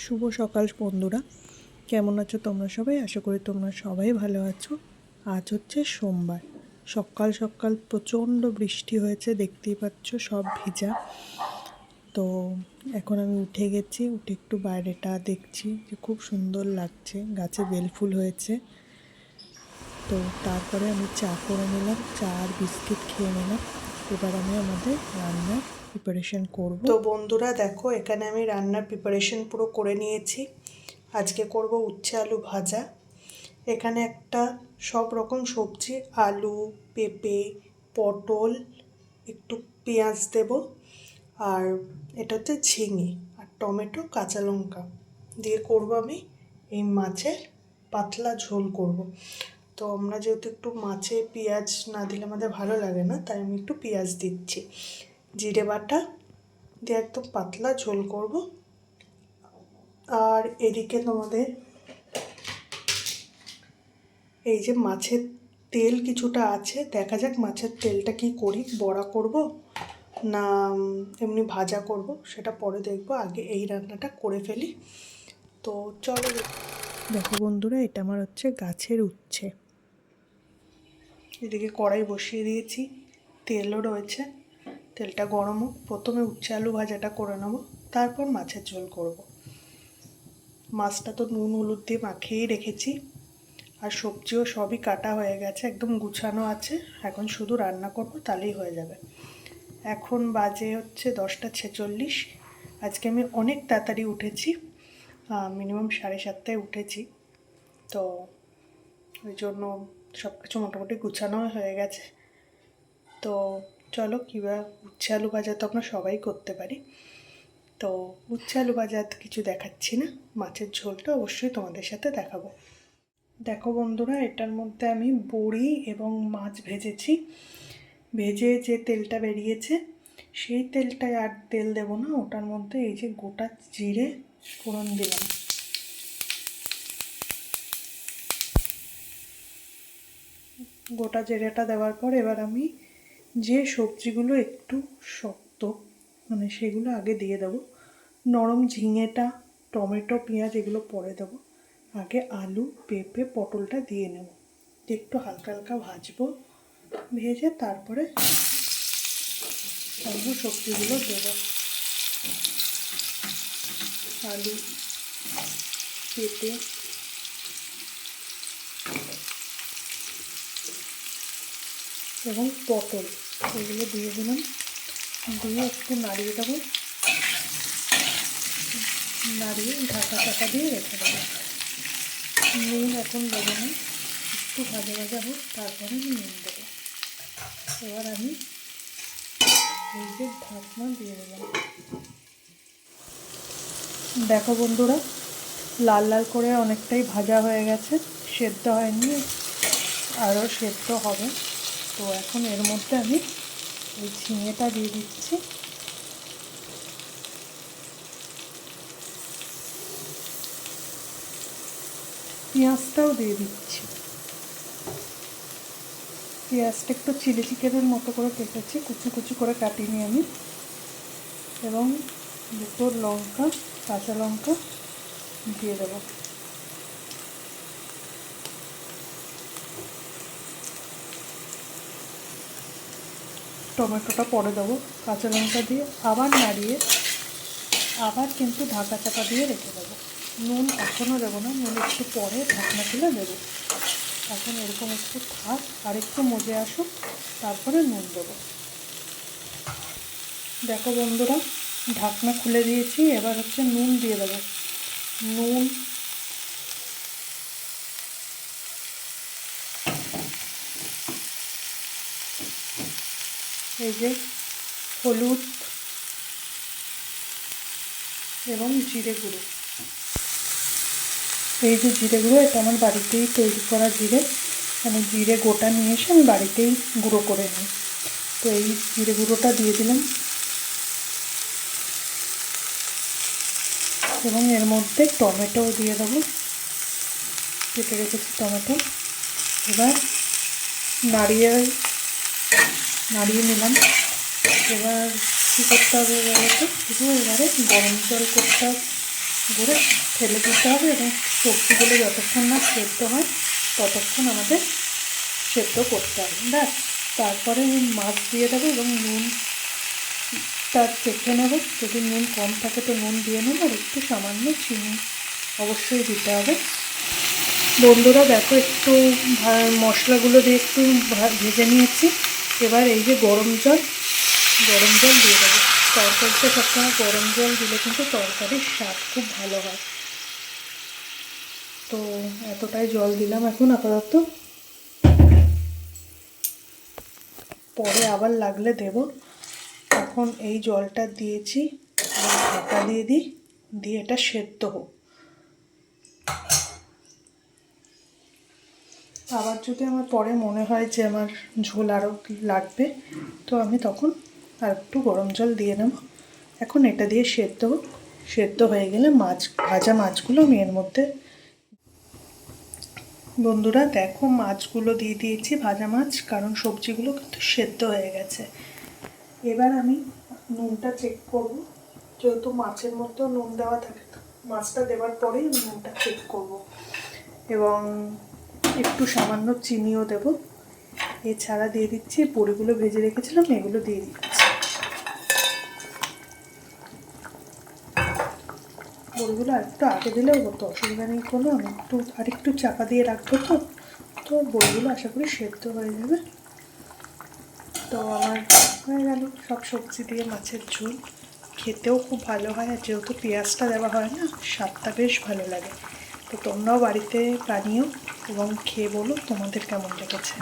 শুভ সকাল বন্ধুরা। কেমন আছো তোমরা সবাই? আশা করি তোমরা সবাই ভালো আছো। আজ হচ্ছে সোমবার। সকাল সকাল প্রচণ্ড বৃষ্টি হয়েছে, দেখতেই পাচ্ছ সব ভিজা। তো এখন আমি উঠে গেছি, উঠে একটু বাইরেটা দেখছি যে খুব সুন্দর লাগছে, গাছে বেলফুল হয়েছে। তো তারপরে আমি চা করে নিলাম, চা আর বিস্কিট খেয়ে নিলাম। এবার আমি আমাদের রান্নার প্রিপারেশন করব। তো বন্ধুরা দেখো, এখানে আমি রান্নার প্রিপারেশন পুরো করে নিয়েছি। আজকে করব উচ্ছে আলু ভাজা। এখানে একটা সব রকম সবজি, আলু, পেঁপে, পটল, একটু পেঁয়াজ দেব। আর এটা হচ্ছে ঝিঙে আর টমেটো, কাঁচা লঙ্কা। দিয়ে করব আমি এই মাছের পাতলা ঝোল করব। তো আমরা যেহেতু একটু মাছে পেঁয়াজ না দিলে আমাদের ভালো লাগে না, তাই আমি একটু পেঁয়াজ দিচ্ছি। জিরে বাটা দিয়ে একদম পাতলা ঝোল করব। আর এদিকে তোমাদের এই যে মাছের তেল কিছুটা আছে, দেখা যাক মাছের তেলটা কি করি, বড়া করব না এমনি ভাজা করব, সেটা পরে দেখব, আগে এই রান্নাটা করে ফেলি। তো চলো দেখো বন্ধুরা, এটা আমার হচ্ছে গাছের উচ্ছে। এদিকে কড়াই বসিয়ে দিয়েছি, তেলও রয়েছে। তেলটা গরম হোক, প্রথমে উচ্ছে আলু ভাজাটা করে নেব, তারপর মাছের ঝোল করব। মাছটা তো নুন, হলুদ দিয়ে মাখিয়েই রেখেছি, আর সবজিও সবই কাটা হয়ে গেছে, একদম গুছানো আছে, এখন শুধু রান্না করব, তাহলেই হয়ে যাবে এখন বাজে হচ্ছে দশটা ছেচল্লিশ, আজকে আমি অনেক তাড়াতাড়ি উঠেছি মিনিমাম সাড়ে সাতটায় উঠেছি, তো ওই জন্য সব কিছু মোটামুটি গুছানো হয়ে গেছে, তো চলো কীভাবে উচ্ছে আলু ভাজা তো আমরা সবাই করতে পারি। তো উচ্ছে আলু ভাজা কিছু দেখাচ্ছি না, মাছের ঝোলটা অবশ্যই তোমাদের সাথে দেখাবো। দেখো বন্ধুরা, এটার মধ্যে আমি বড়ি এবং মাছ ভেজেছি। ভেজে যে তেলটা বেরিয়েছে, সেই তেলটায় আর তেল দেব না, ওটার মধ্যে এই যে গোটা জিরে ফোড়ন দিলাম। গোটা জিরেটা দেওয়ার পর এবার আমি যে সবজিগুলো একটু শক্ত মানে সেগুলো আগে দিয়ে দেবো। নরম ঝিঙেটা, টমেটো, পেঁয়াজ এগুলো পরে দেবো। আগে আলু, পেঁপে, পটলটা দিয়ে নেব। একটু হালকা হালকা ভাজবো, ভেজে তারপরে অন্য সবজিগুলো দেবো। আলু, পেঁপে, এবং পটল। এগুলো দিয়ে দিলাম। দিয়ে একটু নাড়িয়ে দেবো। নাড়িয়ে ঢাকা চাকা দিয়ে রেখে দেবো। নুন এখন দেবো না। একটু ভাজা ভাজা হোক, তারপরে আমি নুন দেবো। এবার আমি এই যে ঢাকনা দিয়ে দিলাম। দেখো বন্ধুরা, লাল লাল করে অনেকটাই ভাজা হয়ে গেছে। সেদ্ধ হয়নি, আরও সেদ্ধ হবে। তো এখন এর মধ্যে আমি এই ঝিঙেটা দিয়ে দিচ্ছি। পেঁয়াজটাও দিয়ে দিচ্ছি। পেঁয়াজটা একটু চিলি চিকেনের মতো করে কেটেছি, কুচি কুচি করে কাটিনি আমি। এবং দুটো লঙ্কা, কাঁচা লঙ্কা দিয়ে দেবো। টমেটোটা পরে দেবো, কাঁচা লঙ্কা দিয়ে আবার নাড়িয়ে, আবার কিন্তু ঢাকা চাপা দিয়ে রেখে দেবো। নুন এখনও দেবো না, নুন একটু পরে ঢাকনা তুলে দেবো। এখন এরকম একটু থাক, আর একটু মজে আসুক, তারপরে নুন দেবো। দেখো বন্ধুরা, ঢাকনা খুলে দিয়েছি, এবার হচ্ছে নুন দিয়ে দেবো। নুন এই যে হলুদ এবং জিরে গুঁড়ো। এই যে জিরে গুঁড়ো, এটা আমার বাড়িতেই তৈরি করা জিরে। মানে জিরে গোটা নিয়ে এসে আমি বাড়িতেই গুঁড়ো করে নিই। তো এই জিরে গুঁড়োটা দিয়ে দিলাম। এবং এর মধ্যে টমেটো দিয়ে দেবো। কেটে রেখেছি টমেটো। এবার নাড়িয়ে নাড়িয়ে নিলাম। এবার কী করতে হবে বলতো? শুধু এবারে গরম জল করতে হবে, গুঁড়ো ফেলে দিতে হবে এবং সবজিগুলো যতক্ষণ না সেদ্ধ হয়, ততক্ষণ আমাদের সেদ্ধ করতে হবে। ব্যাস, তারপরে মাছ দিয়ে দেবো এবং নুন তার চেখে নেব। যদি নুন কম থাকে তো নুন দিয়ে নেব, আর একটু সামান্য চিনি অবশ্যই দিতে হবে। বন্ধুরা, দেখো একটু মশলাগুলো দিয়ে একটু ভেজে নিয়েছি। এবার এই যে গরম জল গরম জল দিয়ে দেবো। তরকারিতে সবসময় গরম জল দিলে কিন্তু তরকারির স্বাদ খুব ভালো হয়। তো এতটাই জল দিলাম এখন আপাতত। পরে আবার লাগলে দেব। এখন এই জলটা দিয়েছি ঢাকা দিয়ে দিই, দিয়ে এটা সেদ্ধ হোক। আবার যদি আমার পরে মনে হয় যে আমার ঝোল আরও লাগবে, তো আমি তখন আর একটু গরম জল দিয়ে নেব। এখন এটা দিয়ে সেদ্ধ সেদ্ধ হয়ে গেলে মাছ, ভাজা মাছগুলো আমি এর মধ্যে বন্ধুরা দেখো মাছগুলো দিয়ে দিয়েছি, ভাজা মাছ, কারণ সবজিগুলো কিন্তু সেদ্ধ হয়ে গেছে। এবার আমি নুনটা চেক করব। যেহেতু মাছের মধ্যেও নুন দেওয়া থাকে মাছটা দেওয়ার পরেই নুনটা চেক করব। এবং একটু সামান্য চিনিও দেব। এছাড়া দিয়ে দিচ্ছি বড়িগুলো ভেজে রেখেছিলাম, এগুলো দিয়ে দিচ্ছি। বড়িগুলো আরেকটু আগে দিলেও হতো, অসুবিধা নেই কোনো, আমি একটু আরেকটু চাপা দিয়ে রাখব তো তো বড়িগুলো আশা করি সেদ্ধ হয়ে যাবে। তো আমার হয়ে গেল সব সবজি দিয়ে মাছের ঝোল। খেতেও খুব ভালো হয়, আর যেহেতু পেঁয়াজটা দেওয়া হয় না, স্বাদটা বেশ ভালো লাগে। তো তোমরাও বাড়িতে বানিও এবং খেয়ে বলো তোমাদের কেমন লেগেছে।